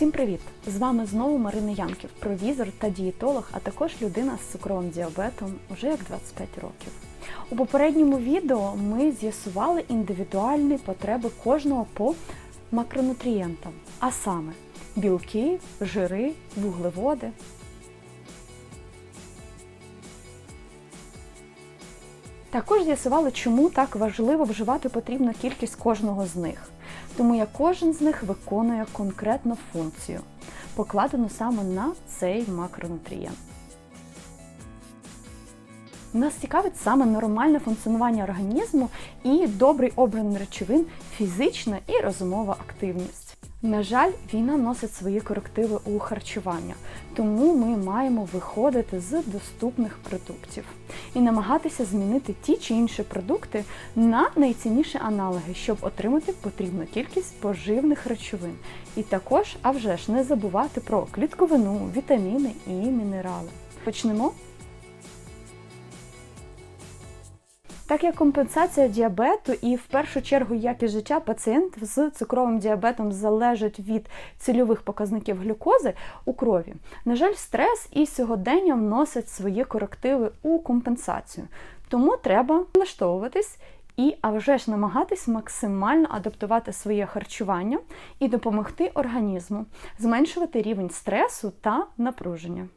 Всім привіт! З вами знову Марина Ямків, провізор та дієтолог, а також людина з цукровим діабетом уже як 25 років. У попередньому відео ми з'ясували індивідуальні потреби кожного по макронутрієнтам, а саме білки, жири, вуглеводи. Також з'ясували, чому так важливо вживати потрібну кількість кожного з них. Тому як кожен з них виконує конкретну функцію, покладену саме на цей макронутрієнт. Нас цікавить саме нормальне функціонування організму і добрий обран речовин, фізична і розумова активність. На жаль, війна носить свої корективи у харчування, тому ми маємо виходити з доступних продуктів і намагатися змінити ті чи інші продукти на найцінніші аналоги, щоб отримати потрібну кількість поживних речовин. І також, а вже ж, не забувати про клітковину, вітаміни і мінерали. Почнемо. Так як компенсація діабету і в першу чергу якість життя пацієнтів з цукровим діабетом залежить від цільових показників глюкози у крові, на жаль, стрес і сьогодення вносять свої корективи у компенсацію. Тому треба влаштовуватись і, а вже ж намагатись максимально адаптувати своє харчування і допомогти організму зменшувати рівень стресу та напруження.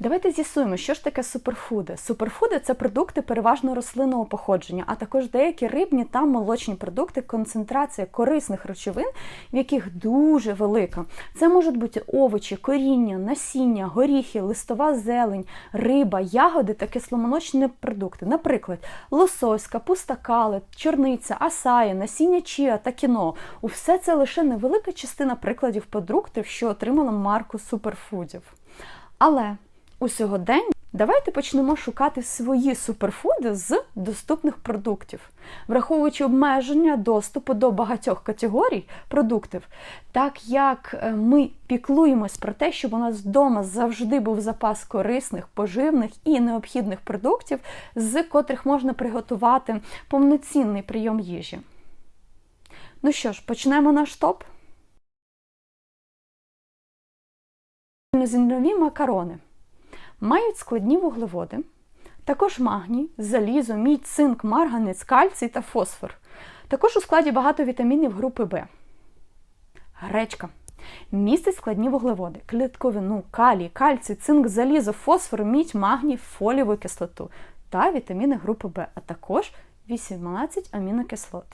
Давайте з'ясуємо, що ж таке суперфуди. Суперфуди це продукти переважно рослинного походження, а також деякі рибні та молочні продукти, концентрація корисних речовин, в яких дуже велика. Це можуть бути овочі, коріння, насіння, горіхи, листова зелень, риба, ягоди та кисломолочні продукти. Наприклад, лосось, капуста калет, чорниця, асая, насіння чіа та кіно. Усе це лише невелика частина прикладів продуктів, що отримала марку суперфудів. Але у сьогоденні давайте почнемо шукати свої суперфуди з доступних продуктів, враховуючи обмеження доступу до багатьох категорій продуктів, так як е, ми піклуємось про те, щоб у нас вдома завжди був запас корисних, поживних і необхідних продуктів, з котрих можна приготувати повноцінний прийом їжі. Ну що ж, почнемо наш топ. Зернові макарони мають складні вуглеводи, також магній, залізо, мідь, цинк, марганець, кальцій та фосфор. Також у складі багато вітамінів групи В. Гречка. Містить складні вуглеводи, клітковину, калій, кальцій, цинк, залізо, фосфор, мідь, магній, фолієву кислоту та вітаміни групи В, а також 18 амінокислот.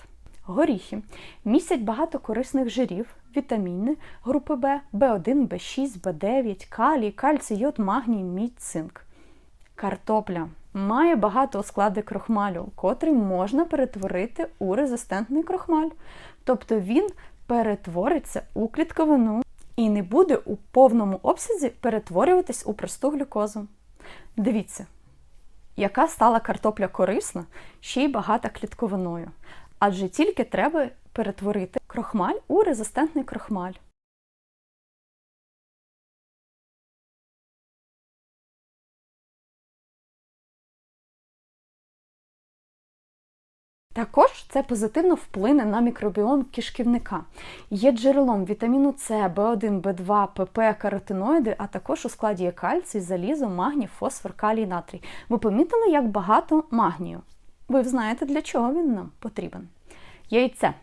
Горіхи містять багато корисних жирів, вітаміни групи В, В1, В6, В9, калій, кальцій, йод, магній, мідь, цинк. Картопля має багато склади крохмалю, котрий можна перетворити у резистентний крохмаль. Тобто він перетвориться у клітковину і не буде у повному обсязі перетворюватись у просту глюкозу. Дивіться, яка стала картопля корисна, ще й багата клітковиною адже тільки треба перетворити крохмаль у резистентний крохмаль. Також це позитивно вплине на мікробіом кишківника. Є джерелом вітаміну С, В1, В2, ПП, каротиноїди, а також у складі є кальцій, залізо, магній, фосфор, калій, натрій. Ви помітили, як багато магнію? Ви знаєте, для чого він нам потрібен. Яйце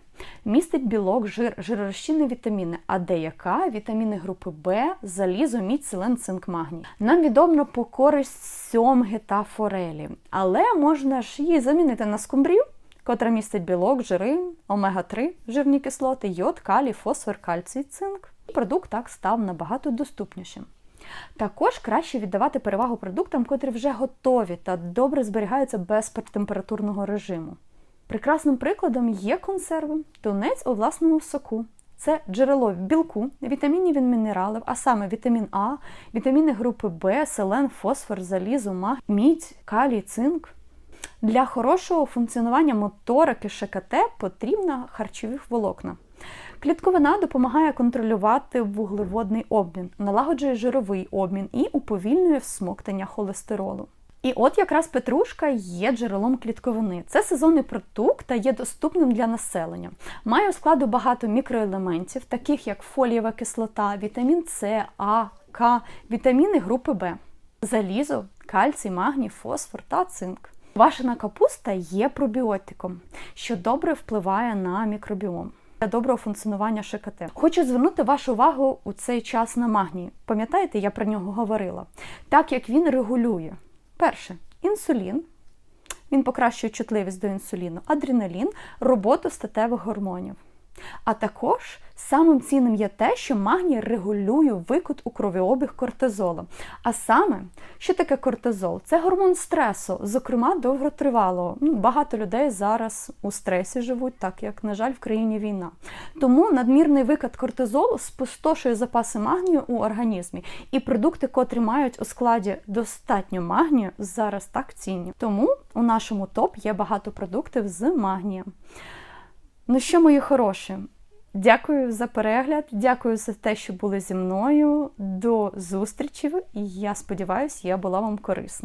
містить білок, жир, жиророзчинні вітаміни, а деяка вітаміни групи Б, залізо, мідь, селен, цинк, магній. Нам відомо по користь сьомги та форелі, але можна ж її замінити на скумбрію, котра містить білок, жири, омега-3, жирні кислоти, йод, калій, фосфор, кальцій, цинк. І Продукт так став набагато доступнішим. Також краще віддавати перевагу продуктам, котрі вже готові та добре зберігаються без температурного режиму. Прекрасним прикладом є консерви, тунець у власному соку. Це джерело білку, вітамінів і мінералів, а саме вітамін А, вітаміни групи В, селен, фосфор, залізо, маг, мідь, калій, цинк. Для хорошого функціонування моторики ШКТ потрібна харчові волокна. Клітковина допомагає контролювати вуглеводний обмін, налагоджує жировий обмін і уповільнює всмоктання холестеролу. І от якраз петрушка є джерелом клітковини. Це сезонний продукт та є доступним для населення. Має у складу багато мікроелементів, таких як фолієва кислота, вітамін С, А, К, вітаміни групи В, залізо, кальцій, магній, фосфор та цинк. Квашена капуста є пробіотиком, що добре впливає на мікробіом для доброго функціонування ШКТ. Хочу звернути вашу увагу у цей час на магній. Пам'ятаєте, я про нього говорила. Так як він регулює. Перше інсулін. Він покращує чутливість до інсуліну, адреналін, роботу статевих гормонів. А також самим цінним є те, що магній регулює викид у кровіобіг кортизолу. А саме, що таке кортизол? Це гормон стресу, зокрема довготривалого. Ну, Багато людей зараз у стресі живуть, так як, на жаль, в країні війна. Тому надмірний викид кортизолу спустошує запаси магнію у організмі, і продукти, котрі мають у складі достатньо магнію, зараз так цінні. Тому у нашому топ є багато продуктів з магнієм. Ну що, мої хороші, дякую за перегляд, дякую за те, що були зі мною. До зустрічі, і я сподіваюся, я була вам корисна.